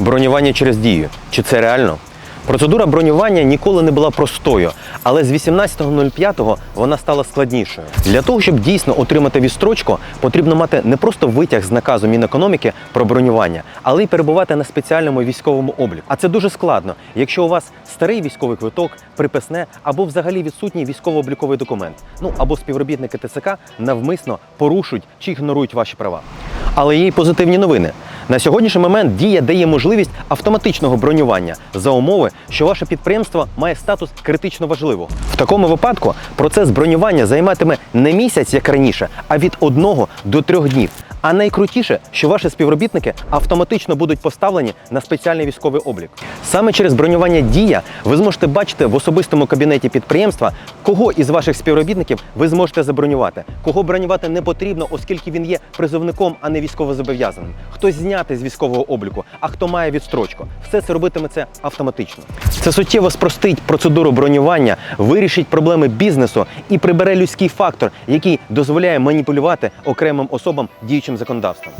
Бронювання через дію. Чи це реально? Процедура бронювання ніколи не була простою, але з 18.05 вона стала складнішою. Для того, щоб дійсно отримати відстрочку, потрібно мати не просто витяг з наказу Мінекономіки про бронювання, але й перебувати на спеціальному військовому обліку. А це дуже складно, якщо у вас старий військовий квиток, приписне або взагалі відсутній військово-обліковий документ. Ну або співробітники ТЦК навмисно порушують чи ігнорують ваші права. Але є й позитивні новини. На сьогоднішній момент дія дає можливість автоматичного бронювання за умови, що ваше підприємство має статус критично важливого. В такому випадку процес бронювання займатиме не місяць, як раніше, а від одного до трьох днів. А найкрутіше, що ваші співробітники автоматично будуть поставлені на спеціальний військовий облік. Саме через бронювання дія ви зможете бачити в особистому кабінеті підприємства, кого із ваших співробітників ви зможете забронювати, кого бронювати не потрібно, оскільки він є призовником, а не військовозобов'язаним. Хтось зняти з військового обліку, а хто має відстрочку. Все це робитиметься автоматично. Це суттєво спростить процедуру бронювання, вирішить проблеми бізнесу і прибере людський фактор, який дозволяє маніпулювати окремим особам діючим законодавством.